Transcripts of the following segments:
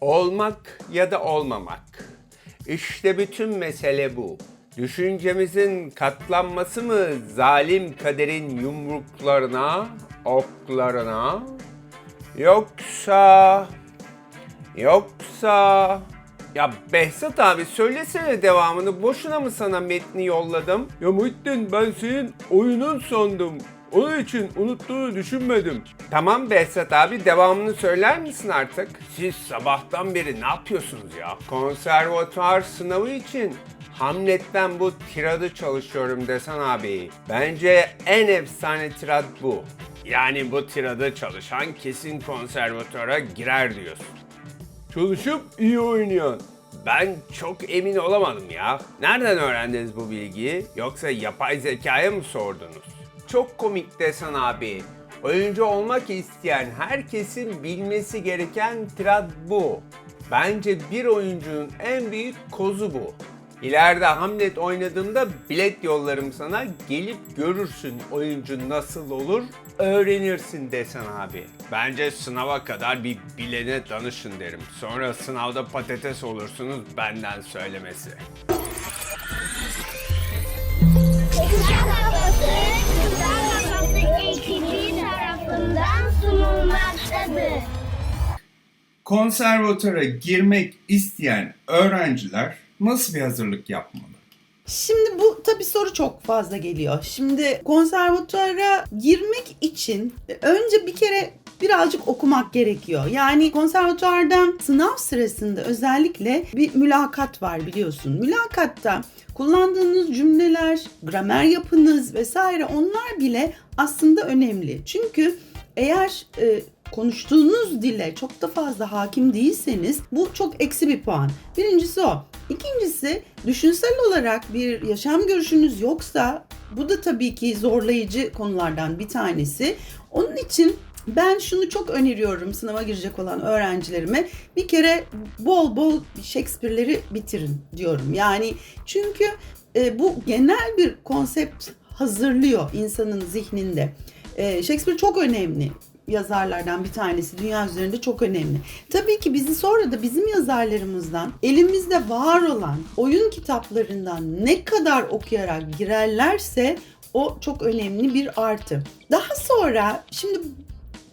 Olmak ya da olmamak. İşte bütün mesele bu. Düşüncemizin katlanması mı zalim kaderin yumruklarına, oklarına? Yoksa... Yoksa... Ya Behzat abi söylesene devamını. Boşuna mı sana metni yolladım? Ya Muhittin ben senin oyunun sandım. Onun için unuttuğunu düşünmedim. Tamam Behzat abi devamını söyler misin artık? Siz sabahtan beri ne yapıyorsunuz ya? Konservatuar sınavı için Hamlet'ten bu tiradı çalışıyorum desen abi. Bence en efsane tirad bu. Yani bu tirada çalışan kesin konservatuara girer diyorsun. Çalışıp iyi oynayan. Ben çok emin olamadım ya. Nereden öğrendiniz bu bilgiyi? Yoksa yapay zekaya mı sordunuz? Çok komik desen abi. Oyuncu olmak isteyen herkesin bilmesi gereken tirat bu. Bence bir oyuncunun en büyük kozu bu. İleride Hamlet oynadığımda bilet yollarım sana gelip görürsün oyuncu nasıl olur öğrenirsin desen abi. Bence sınava kadar bir bilene danışın derim. Sonra sınavda patates olursunuz benden söylemesi. Sunulmaktadır. Konservatara girmek isteyen öğrenciler nasıl bir hazırlık yapmalı? Şimdi bu tabii soru çok fazla geliyor. Şimdi konservatuara girmek için önce bir kere birazcık okumak gerekiyor. Yani konservatuarda sınav sırasında özellikle bir mülakat var biliyorsun. Mülakatta kullandığınız cümleler, gramer yapınız vesaire onlar bile aslında önemli. Çünkü eğer e, konuştuğunuz dile çok da fazla hakim değilseniz bu çok eksi bir puan. Birincisi o. İkincisi düşünsel olarak bir yaşam görüşünüz yoksa bu da tabii ki zorlayıcı konulardan bir tanesi. Onun için ben şunu çok öneriyorum sınava girecek olan öğrencilerime. Bir kere bol bol Shakespeare'leri bitirin diyorum. Yani çünkü e, bu genel bir konsept hazırlıyor insanın zihninde. E, Shakespeare çok önemli yazarlardan bir tanesi. Dünya üzerinde çok önemli. Tabii ki bizi sonra da bizim yazarlarımızdan elimizde var olan oyun kitaplarından ne kadar okuyarak girerlerse o çok önemli bir artı. Daha sonra şimdi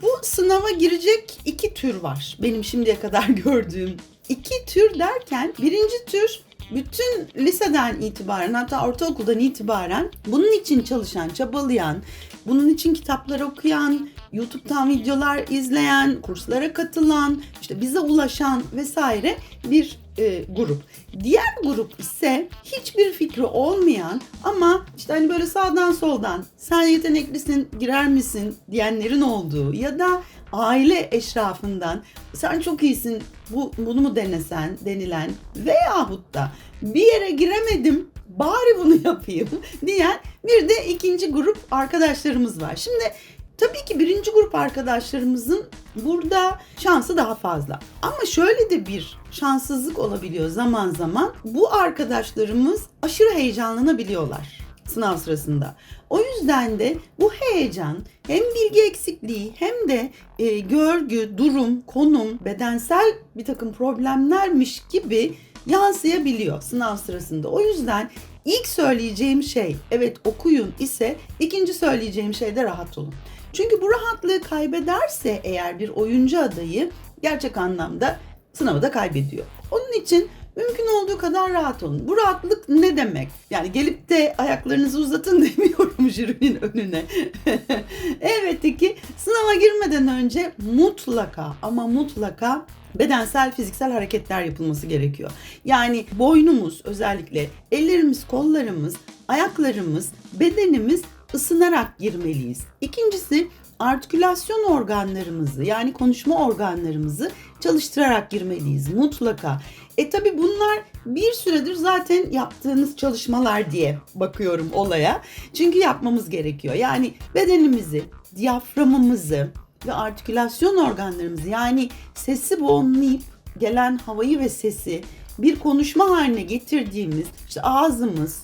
bu sınava girecek iki tür var. Benim şimdiye kadar gördüğüm. iki tür derken birinci tür bütün liseden itibaren hatta ortaokuldan itibaren bunun için çalışan, çabalayan, bunun için kitaplar okuyan, YouTube'dan videolar izleyen, kurslara katılan, işte bize ulaşan vesaire bir e, grup. Diğer grup ise hiçbir fikri olmayan ama işte hani böyle sağdan soldan sen yeteneklisin girer misin diyenlerin olduğu ya da aile eşrafından sen çok iyisin bu bunu mu denesen denilen veyahut da bir yere giremedim bari bunu yapayım diyen bir de ikinci grup arkadaşlarımız var. Şimdi Tabii ki birinci grup arkadaşlarımızın burada şansı daha fazla. Ama şöyle de bir şanssızlık olabiliyor zaman zaman. Bu arkadaşlarımız aşırı heyecanlanabiliyorlar sınav sırasında. O yüzden de bu heyecan hem bilgi eksikliği hem de e, görgü, durum, konum, bedensel bir takım problemlermiş gibi yansıyabiliyor sınav sırasında. O yüzden ilk söyleyeceğim şey evet okuyun ise ikinci söyleyeceğim şey de rahat olun. Çünkü bu rahatlığı kaybederse eğer bir oyuncu adayı gerçek anlamda sınavı da kaybediyor. Onun için mümkün olduğu kadar rahat olun. Bu rahatlık ne demek? Yani gelip de ayaklarınızı uzatın demiyorum jürinin önüne. Elbette ki sınava girmeden önce mutlaka ama mutlaka bedensel fiziksel hareketler yapılması gerekiyor. Yani boynumuz özellikle ellerimiz, kollarımız, ayaklarımız, bedenimiz ısınarak girmeliyiz. İkincisi artikülasyon organlarımızı yani konuşma organlarımızı çalıştırarak girmeliyiz mutlaka. E tabi bunlar bir süredir zaten yaptığınız çalışmalar diye bakıyorum olaya. Çünkü yapmamız gerekiyor. Yani bedenimizi, diyaframımızı ve artikülasyon organlarımızı yani sesi boğumlayıp gelen havayı ve sesi bir konuşma haline getirdiğimiz işte ağzımız,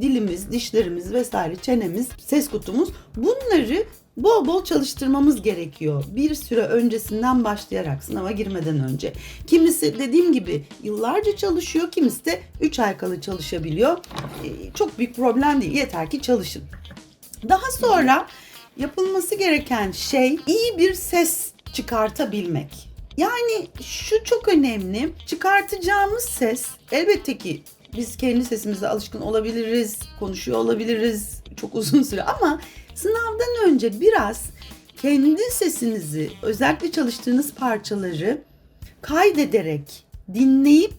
dilimiz, dişlerimiz vesaire çenemiz, ses kutumuz bunları bol bol çalıştırmamız gerekiyor. Bir süre öncesinden başlayarak sınava girmeden önce. Kimisi dediğim gibi yıllarca çalışıyor, kimisi de 3 ay kalı çalışabiliyor. Ee, Çok büyük problem değil. Yeter ki çalışın. Daha sonra yapılması gereken şey iyi bir ses çıkartabilmek. Yani şu çok önemli. Çıkartacağımız ses elbette ki biz kendi sesimize alışkın olabiliriz, konuşuyor olabiliriz çok uzun süre ama sınavdan önce biraz kendi sesinizi, özellikle çalıştığınız parçaları kaydederek, dinleyip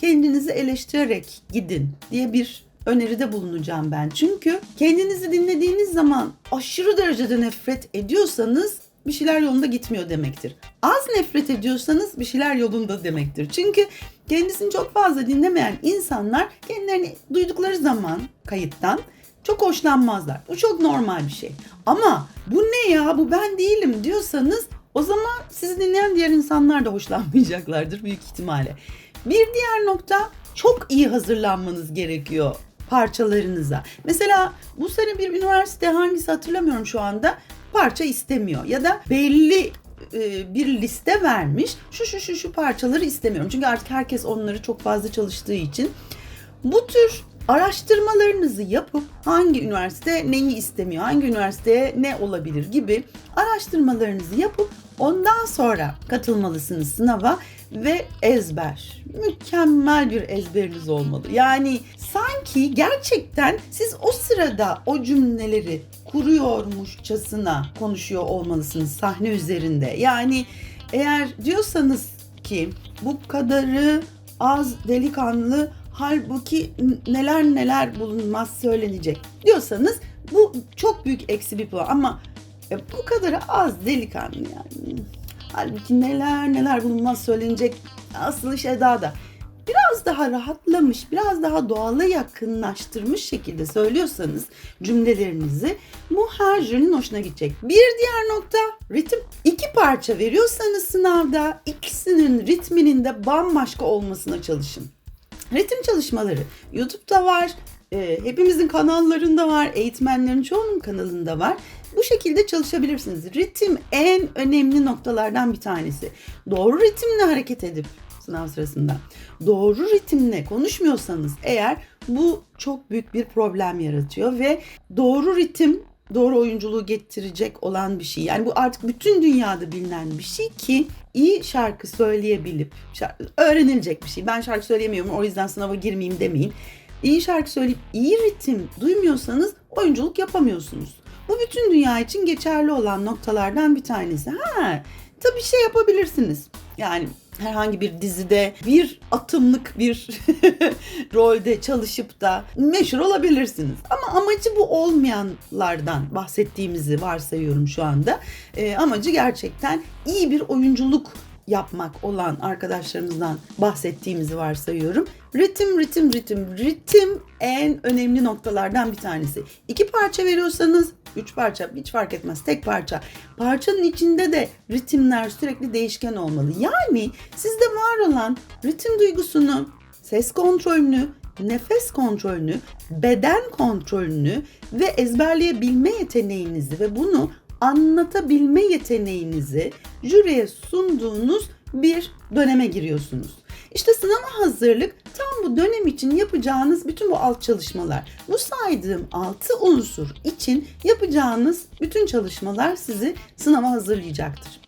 kendinizi eleştirerek gidin diye bir öneride bulunacağım ben. Çünkü kendinizi dinlediğiniz zaman aşırı derecede nefret ediyorsanız bir şeyler yolunda gitmiyor demektir. Az nefret ediyorsanız bir şeyler yolunda demektir. Çünkü kendisini çok fazla dinlemeyen insanlar kendilerini duydukları zaman kayıttan çok hoşlanmazlar. Bu çok normal bir şey. Ama bu ne ya bu ben değilim diyorsanız o zaman sizi dinleyen diğer insanlar da hoşlanmayacaklardır büyük ihtimalle. Bir diğer nokta çok iyi hazırlanmanız gerekiyor parçalarınıza. Mesela bu sene bir üniversite hangisi hatırlamıyorum şu anda parça istemiyor ya da belli e, bir liste vermiş. Şu şu şu şu parçaları istemiyorum. Çünkü artık herkes onları çok fazla çalıştığı için bu tür araştırmalarınızı yapıp hangi üniversite neyi istemiyor, hangi üniversiteye ne olabilir gibi araştırmalarınızı yapıp ondan sonra katılmalısınız sınava ve ezber. Mükemmel bir ezberiniz olmalı. Yani sanki gerçekten siz o sırada o cümleleri kuruyormuşçasına konuşuyor olmalısınız sahne üzerinde. Yani eğer diyorsanız ki bu kadarı az delikanlı halbuki neler neler bulunmaz söylenecek diyorsanız bu çok büyük eksi bir puan ama e, bu kadarı az delikanlı yani. Halbuki neler neler bulunmaz söylenecek asıl iş Eda'da. Biraz daha rahatlamış, biraz daha doğala yakınlaştırmış şekilde söylüyorsanız cümlelerinizi bu her jürinin hoşuna gidecek. Bir diğer nokta ritim. İki parça veriyorsanız sınavda ikisinin ritminin de bambaşka olmasına çalışın. Ritim çalışmaları YouTube'da var, e, hepimizin kanallarında var, eğitmenlerin çoğunun kanalında var. Bu şekilde çalışabilirsiniz. Ritim en önemli noktalardan bir tanesi. Doğru ritimle hareket edip sınav sırasında doğru ritimle konuşmuyorsanız eğer bu çok büyük bir problem yaratıyor ve doğru ritim doğru oyunculuğu getirecek olan bir şey. Yani bu artık bütün dünyada bilinen bir şey ki iyi şarkı söyleyebilip şarkı, öğrenilecek bir şey. Ben şarkı söyleyemiyorum o yüzden sınava girmeyeyim demeyin. İyi şarkı söyleyip iyi ritim duymuyorsanız oyunculuk yapamıyorsunuz. Bu bütün dünya için geçerli olan noktalardan bir tanesi. Ha, tabii şey yapabilirsiniz. Yani herhangi bir dizide bir atımlık bir rolde çalışıp da meşhur olabilirsiniz. Ama amacı bu olmayanlardan bahsettiğimizi varsayıyorum şu anda. Ee, amacı gerçekten iyi bir oyunculuk yapmak olan arkadaşlarımızdan bahsettiğimizi varsayıyorum. Ritim, ritim, ritim, ritim en önemli noktalardan bir tanesi. İki parça veriyorsanız, üç parça hiç fark etmez, tek parça. Parçanın içinde de ritimler sürekli değişken olmalı. Yani sizde var olan ritim duygusunu, ses kontrolünü, nefes kontrolünü, beden kontrolünü ve ezberleyebilme yeteneğinizi ve bunu anlatabilme yeteneğinizi jüriye sunduğunuz bir döneme giriyorsunuz. İşte sınava hazırlık tam bu dönem için yapacağınız bütün bu alt çalışmalar. Bu saydığım 6 unsur için yapacağınız bütün çalışmalar sizi sınava hazırlayacaktır.